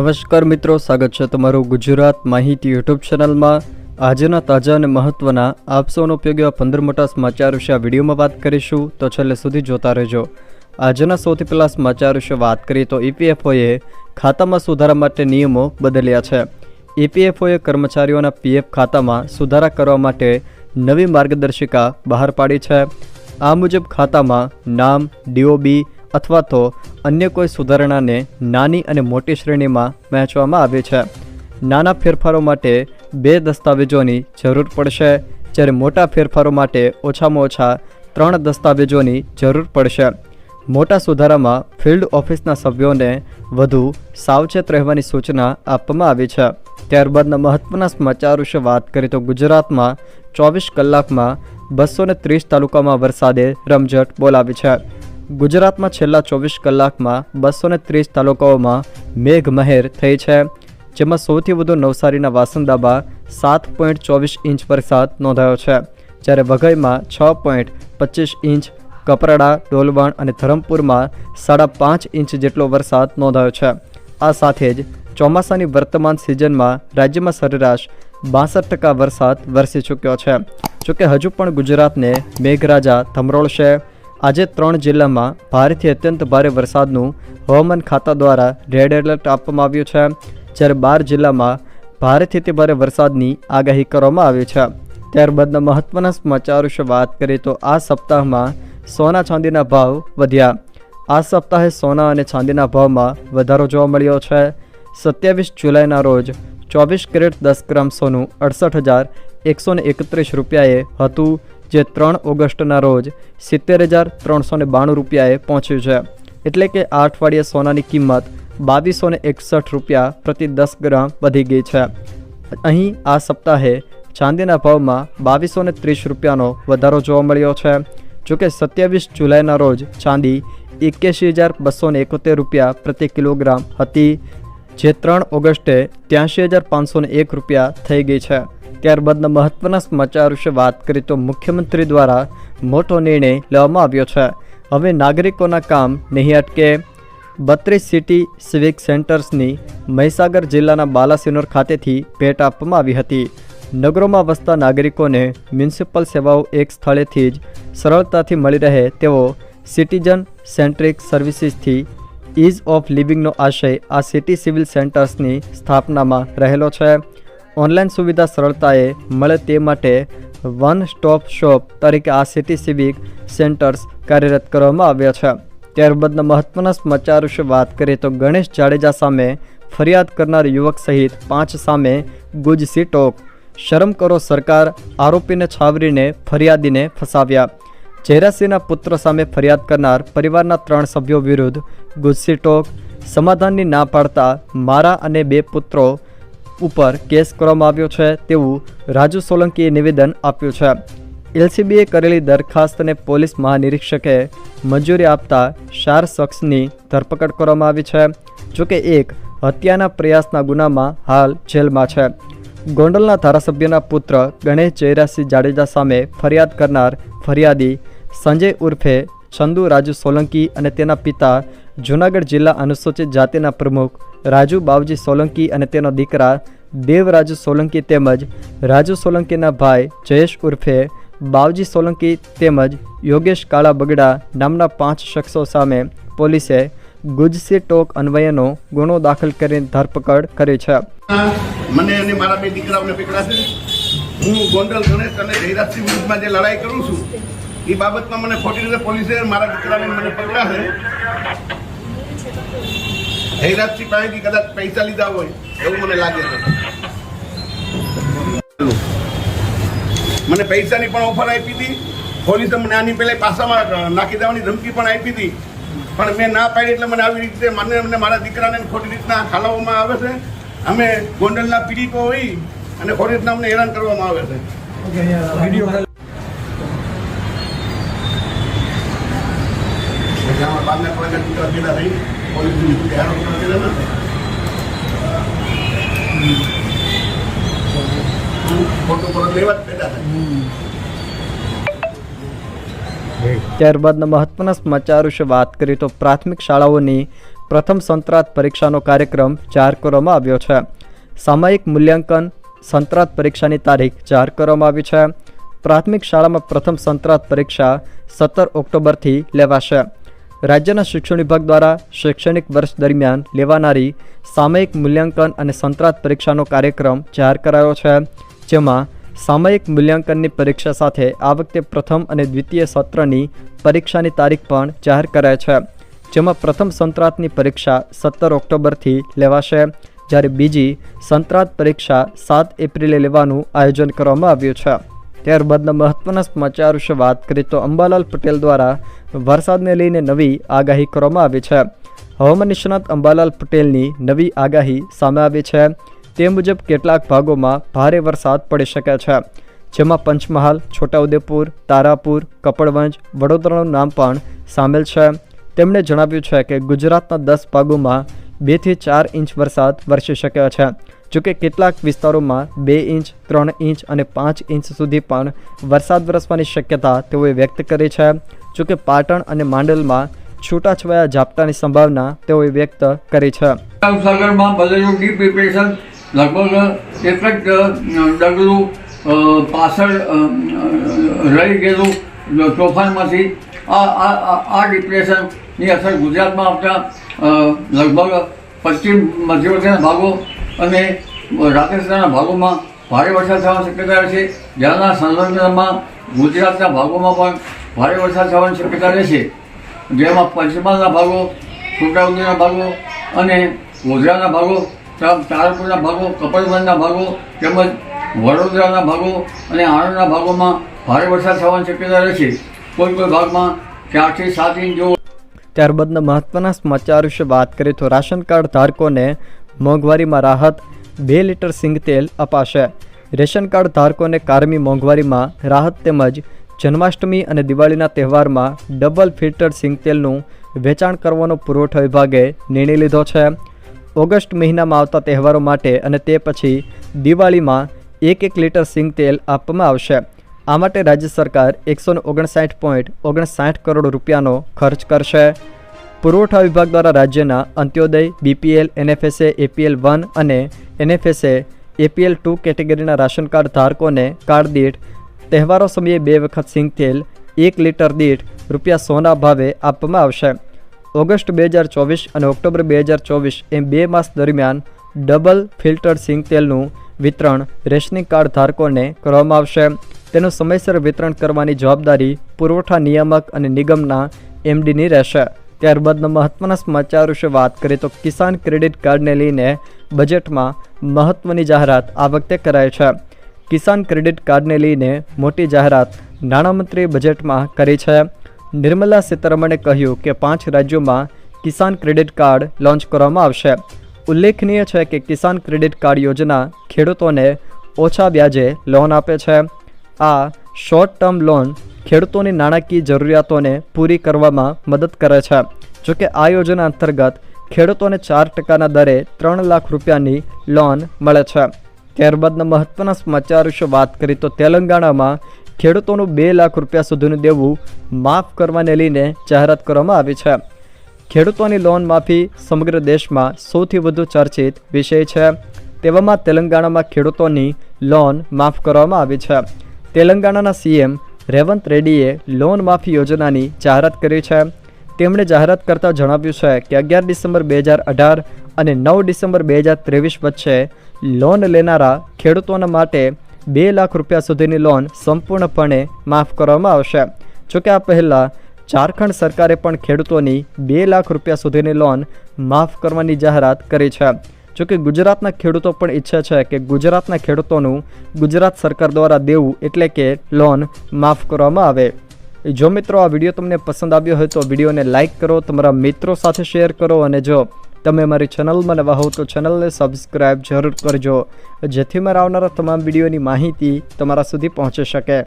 નમસ્કાર મિત્રો, સ્વાગત છે તમારું ગુજરાત માહિતી યુટ્યુબ ચેનલમાં. આજના તાજા અને મહત્વના આપસોનો ઉપયોગ એવા પંદર મોટા સમાચાર વિશે આ વિડીયોમાં વાત કરીશું. તો છેલ્લે સુધી જોતા રહેજો. આજના સૌથી પહેલાં સમાચાર વિશે વાત કરીએ તો ઈપીએફઓએ ખાતામાં સુધારા માટે નિયમો બદલ્યા છે. ઈપીએફઓએ કર્મચારીઓના પીએફ ખાતામાં સુધારા કરવા માટે નવી માર્ગદર્શિકા બહાર પાડી છે. આ મુજબ ખાતામાં નામ ડીઓબી અથવા તો અન્ય કોઈ સુધારણાને નાની અને મોટી શ્રેણીમાં વહેંચવામાં આવે છે. નાના ફેરફારો માટે બે દસ્તાવેજોની જરૂર પડશે, જ્યારે મોટા ફેરફારો માટે ઓછામાં ઓછા ત્રણ દસ્તાવેજોની જરૂર પડશે. મોટા સુધારામાં ફિલ્ડ ઓફિસના સભ્યોને વધુ સાવચેત રહેવાની સૂચના આપવામાં આવી છે. ત્યારબાદના મહત્વના સમાચાર વિશે વાત કરીએ તો ગુજરાતમાં ચોવીસ કલાકમાં બસો ત્રીસ તાલુકામાં વરસાદે રમઝટ બોલાવી છે. ગુજરાતમાં છેલ્લા ચોવીસ કલાકમાં બસો ને ત્રીસ તાલુકાઓમાં મેઘમહેર થઈ છે, જેમાં સૌથી વધુ નવસારીના વાસંદામાં સાત પોઈન્ટ ચોવીસ ઇંચ વરસાદ નોંધાયો છે, જ્યારે વઘઈમાં છ પોઈન્ટ પચીસ ઇંચ, કપરાડા, ડોલવણ અને ધરમપુરમાં સાડા પાંચ ઇંચ જેટલો વરસાદ નોંધાયો છે. આ સાથે જ ચોમાસાની વર્તમાન સિઝનમાં રાજ્યમાં સરેરાશ બાસઠ ટકા વરસાદ વરસી ચૂક્યો છે. જોકે હજુ પણ ગુજરાતને મેઘરાજા થમરોળશે આજે ત્રણ જિલ્લામાં ભારેથી અત્યંત ભારે વરસાદનું હવામાન ખાતા દ્વારા રેડ એલર્ટ આપવામાં આવ્યું છે, જ્યારે બાર જિલ્લામાં ભારેથી તે ભારે વરસાદની આગાહી કરવામાં આવી છે. ત્યારબાદના મહત્વના સમાચાર વિશે વાત કરીએ તો આ સપ્તાહમાં સોના ચાંદીના ભાવ વધ્યા. આ સપ્તાહે સોના અને ચાંદીના ભાવમાં વધારો જોવા મળ્યો છે. સત્યાવીસ જુલાઈના રોજ ચોવીસ કેરેટ દસ ગ્રામ સોનું અડસઠ હજાર એકસો એકત્રીસ રૂપિયાએ હતું. જે ત્રણ ઓગસ્ટના રોજ સિત્તેર હજાર ત્રણસો ને બાણું રૂપિયાએ પહોંચ્યું છે. એટલે કે આ અઠવાડિયે સોનાની કિંમત બાવીસો ને એકસઠ રૂપિયા પ્રતિ દસ ગ્રામ વધી ગઈ છે. અહીં આ સપ્તાહે ચાંદીના ભાવમાં બાવીસો ને ત્રીસ રૂપિયાનો વધારો જોવા મળ્યો છે. જોકે સત્યાવીસ જુલાઈના રોજ ચાંદી એક્યાસી હજાર બસો ને એકોતેર રૂપિયા પ્રતિ કિલોગ્રામ હતી, જે ત્રણ ઓગસ્ટે ત્યાંશી હજાર પાંચસો એક રૂપિયા થઈ ગઈ છે. ત્યારબાદના મહત્વના સમાચાર વિશે વાત કરીએ તો મુખ્યમંત્રી દ્વારા મોટો નિર્ણય લેવામાં આવ્યો છે. હવે નાગરિકોના કામ નહીં અટકે. બત્રીસ સિટી સિવિક સેન્ટર્સની મહીસાગર જિલ્લાના બાલાસિનોર ખાતેથી ભેટ આપવામાં આવી હતી. નગરોમાં વસતા નાગરિકોને મ્યુનિસિપલ સેવાઓ એક સ્થળેથી જ સરળતાથી મળી રહે તેવો સિટીઝન સેન્ટ્રિક સર્વિસીસથી ઇઝ ઓફ લિવિંગનો આશય આ સિટી સિવિલ સેન્ટર્સની સ્થાપનામાં રહેલો છે. ઓનલાઈન સુવિધા સરળતાએ મળે તે માટે વન સ્ટોપ શોપ તરીકે આ સિટી સિવિક સેન્ટર્સ કાર્યરત કરવામાં આવ્યા છે. ત્યારબાદના મહત્વના સમાચાર વિશે વાત કરીએ તો ગણેશ જાડેજા સામે ફરિયાદ કરનાર યુવક સહિત પાંચ સામે ગુજસી ટોક. શરમ કરો સરકાર, આરોપીને છાવરીને ફરિયાદીને ફસાવ્યા. જયરાસિંહના પુત્ર સામે ફરિયાદ કરનાર પરિવારના ત્રણ સભ્યો વિરુદ્ધ ગુજસી ટોક. સમાધાનની ના પાડતા મારા અને બે પુત્રો ઉપર કેસ કરવામાં આવ્યો છે તેવું રાજુ સોલંકીએ નિવેદન આપ્યું છે. એલસીબીએ કરેલી દરખાસ્તને પોલીસ મહાનિરીક્ષકે મંજૂરી આપતા ચાર શખ્સની ધરપકડ કરવામાં આવી છે જોકે એક હત્યાના પ્રયાસના ગુનામાં હાલ જેલમાં છે. ગોંડલના ધારાસભ્યના પુત્ર ગણેશ જયરાજસિંહ જાડેજા સામે ફરિયાદ કરનાર ફરિયાદી સંજય ઉર્ફે ચંદુ રાજુ સોલંકી અને તેના પિતા જૂનાગઢ જિલ્લા અનુસૂચિત જાતિના પ્રમુખ રાજુ બાવજી સોલંકી અને તેનો દીકરા દેવરાજુ સોલંકી તેમજ રાજુ સોલંકીના ભાઈ જયેશ ઉર્ફે બાવજી સોલંકી તેમજ યોગેશ કાળા બગડા નામના પાંચ શખ્સો સામે પોલીસે ગુજસી ટોક અન્વયનો ગુનો દાખલ કરીને ધરપકડ કરી છે. મને અને મારા બે દીકરાઓને પકડાશે? હું ગોંડલ ગણેશ અને જયરાજસિંહ વિરુદ્ધમાં જે લડાઈ કરું છું, એ બાબતમાં મને ખોટી રીતે પોલીસે મારા દીકરાને મને પકડાશે? જયરાજસિંહ પાસેથી કદાચ પૈસા લીધા હોય, એવું મને લાગે છે. મને પૈસાની પણ ઓફર આપી હતી. પોલીસે મને આની પહેલા પાસામાં નાખી દેવાની ધમકી પણ આપી હતી. પણ મેં ના પાડી એટલે મને આવી રીતે મને મને મારા દીકરાને ખોટી રીતના ખાલાવવામાં આવે છે. અમે ગોંડલના પીડિતો હોઈ અને ખોટી રીતના અમને હેરાન કરવામાં આવે છે. ભેગા થઈ પોલીસની હેરાન કરવા દેતા નથી. ખોટું પરત લેવા જ થાય ત્યારબાદના મહત્વના સમાચાર વિશે વાત કરીએ તો પ્રાથમિક શાળાઓની પ્રથમ સંતરાત પરીક્ષાનો કાર્યક્રમ જાહેર કરવામાં આવ્યો છે. સામયિક મૂલ્યાંકન સંતરાત પરીક્ષાની તારીખ જાહેર કરવામાં આવી છે. પ્રાથમિક શાળામાં પ્રથમ સંતરાત પરીક્ષા સત્તર ઓક્ટોબરથી લેવાશે. રાજ્યના શિક્ષણ વિભાગ દ્વારા શૈક્ષણિક વર્ષ દરમિયાન લેવાનારી સામયિક મૂલ્યાંકન અને સંતરાત પરીક્ષાનો કાર્યક્રમ જાહેર કરાયો છે, જેમાં સામયિક મૂલ્યાંકનની પરીક્ષા સાથે આ વખતે પ્રથમ અને દ્વિતીય સત્રની પરીક્ષાની તારીખ પણ જાહેર કરાય છે, જેમાં પ્રથમ સંતરાતની પરીક્ષા સત્તર ઓક્ટોબરથી લેવાશે, જ્યારે બીજી સંતરાત પરીક્ષા સાત એપ્રિલે લેવાનું આયોજન કરવામાં આવ્યું છે. ત્યારબાદના મહત્વના સમાચાર વિશે વાત કરીએ તો અંબાલાલ પટેલ દ્વારા વરસાદને લઈને નવી આગાહી કરવામાં આવી છે. હવામાન નિષ્ણાત અંબાલાલ પટેલની નવી આગાહી સામે આવી છે. તે મુજબ કેટલાક ભાગોમાં ભારે વરસાદ પડી શકે છે. જેમાં પંચમહાલ, છોટાઉદેપુર, તારાપુર, કપડવંજ, વડોદરાનું નામ પણ સામેલ છે. તેમણે જણાવ્યું છે કે ગુજરાતના દસ ભાગોમાં બેથી ચાર ઇંચ વરસાદ વરસી શકે છે. જોકે કેટલાક વિસ્તારોમાં બે ઇંચ, ત્રણ ઇંચ અને પાંચ ઇંચ સુધી પણ વરસાદ વરસવાની શક્યતા તેઓએ વ્યક્ત કરી છે. જોકે પાટણ અને માંડલમાં છૂટાછવાયા ઝાપટાની સંભાવના તેઓએ વ્યક્ત કરી છે. લગભગ પાછળ રહી ગયેલું તોફાનમાંથી. આ આ ડિપ્રેશનની અસર ગુજરાતમાં લગભગ પશ્ચિમ મધ્યપ્રદેશના ભાગો અને રાજસ્થાનના ભાગોમાં ભારે વરસાદ થવાની શક્યતા રહેશે જ્યાંના સંલગ્નમાં ગુજરાતના ભાગોમાં પણ ભારે વરસાદ થવાની શક્યતા રહેશે જેમાં પંચમહાલના ભાગો છોટાઉદેના ભાગો અને ગોધરાના ભાગો તારાપુરના ભાગો કપડબંધના ભાગો તેમજ વડોદરાના ભાગો અને આણંદના ભાગોમાં ભારે વરસાદ થવાની શક્યતા રહેશે કોઈ કોઈ ભાગમાં ચારથી સાત ઇંચ જેવો ત્યારબાદના મહત્વના સમાચાર વિશે વાત કરીએ તો રાશન કાર્ડ ધારકોને મોંઘવારીમાં રાહત, બે લીટર સિંગ તેલ અપાશે. રેશન કાર્ડ ધારકોને કારમી મોંઘવારીમાં રાહત તેમજ જન્માષ્ટમી અને દિવાળીના તહેવારમાં ડબલ ફિલ્ટર સિંગ તેલનું વેચાણ કરવાનો પુરવઠા વિભાગે નિર્ણય લીધો છે. ઓગસ્ટ મહિનામાં આવતા તહેવારો માટે અને તે પછી દિવાળીમાં એક એક લીટર સિંગ તેલ આપવામાં આવશે. આ માટે રાજ્ય સરકાર એકસો ઓગણસાઠ પોઈન્ટ ઓગણસાઠ કરોડ રૂપિયાનો ખર્ચ કરશે. પુરવઠા વિભાગ દ્વારા રાજ્યના Antyodaya, BPL, NFSA, APL one અને એનએફએસએ, એપીએલ ટુ કેટેગરીના રાશન કાર્ડ ધારકોને કાર્ડ દીઠ તહેવારો સમયે બે વખત સિંગ તેલ, એક લીટર દીઠ રૂપિયા સોના ભાવે આપવામાં આવશે. ઓગસ્ટ બે હજાર ચોવીસ અને ઓક્ટોબર બે હજાર ચોવીસ એમ બે માસ દરમિયાન ડબલ ફિલ્ટર્ડ સિંગ તેલનું વિતરણ રેશનિંગ કાર્ડ ધારકોને કરવામાં આવશે. તેનું સમયસર વિતરણ કરવાની જવાબદારી પુરવઠા નિયામક અને નિગમના એમડીની રહેશે. ત્યારબાદના મહત્વના સમાચાર વિશે વાત કરીએ તો કિસાન ક્રેડિટ કાર્ડને લઈને બજેટમાં મહત્વની જાહેરાત આ વખતે કરાઈ છે. કિસાન ક્રેડિટ કાર્ડને લઈને મોટી જાહેરાત નાણામંત્રીએ બજેટમાં કરી છે. નિર્મલા સીતારમણે કહ્યું કે પાંચ રાજ્યોમાં કિસાન ક્રેડિટ કાર્ડ લોન્ચ કરવામાં આવશે. ઉલ્લેખનીય છે કે કિસાન ક્રેડિટ કાર્ડ યોજના ખેડૂતોને ઓછા વ્યાજે લોન આપે છે. આ શોર્ટ ટર્મ લોન ખેડૂતોની નાણાકીય જરૂરિયાતોને પૂરી કરવામાં મદદ કરે છે. જોકે આ યોજના અંતર્ગત ખેડૂતોને ચાર ટકાના દરે ત્રણ લાખ રૂપિયાની લોન મળે છે. ત્યારબાદના મહત્વના સમાચાર વિશે વાત કરીએ તો તેલંગાણામાં ખેડૂતોનું બે લાખ રૂપિયા સુધીનું દેવું માફ કરવાને લઈને જાહેરાત કરવામાં આવી છે. ખેડૂતોની લોન માફી સમગ્ર દેશમાં સૌથી વધુ ચર્ચિત વિષય છે. તેવામાં તેલંગાણામાં ખેડૂતોની લોન માફ કરવામાં આવી છે. તેલંગાણાના સીએમ રેવંત રેડ્ડીએ લોન માફી યોજનાની જાહેરાત કરી છે. તેમણે જાહેરાત કરતાં જણાવ્યું છે કે અગિયાર ડિસેમ્બર બે હજાર અઢાર અને નવ ડિસેમ્બર બે હજાર ત્રેવીસ વચ્ચે લોન લેનારા ખેડૂતોના માટે બે લાખ રૂપિયા સુધીની લોન સંપૂર્ણપણે માફ કરવામાં આવશે. જોકે આ પહેલાં ઝારખંડ સરકારે પણ ખેડૂતોની બે લાખ રૂપિયા સુધીની લોન માફ કરવાની જાહેરાત કરી છે. જોકે ગુજરાતના ખેડૂતો પણ ઈચ્છે છે કે ગુજરાતના ખેડૂતોનું ગુજરાત સરકાર દ્વારા દેવું એટલે કે લોન માફ કરવામાં આવે. જો મિત્રો આ વીડિયો તમને પસંદ આવ્યો હોય તો વિડીયોને લાઇક કરો, તમારા મિત્રો સાથે શેર કરો અને જો તમે મારી ચેનલમાં નવા હો તો ચેનલને સબસ્ક્રાઈબ જરૂર કરજો, જેથી મારા આવનારા તમામ વિડીયોની માહિતી તમારા સુધી પહોંચી શકે.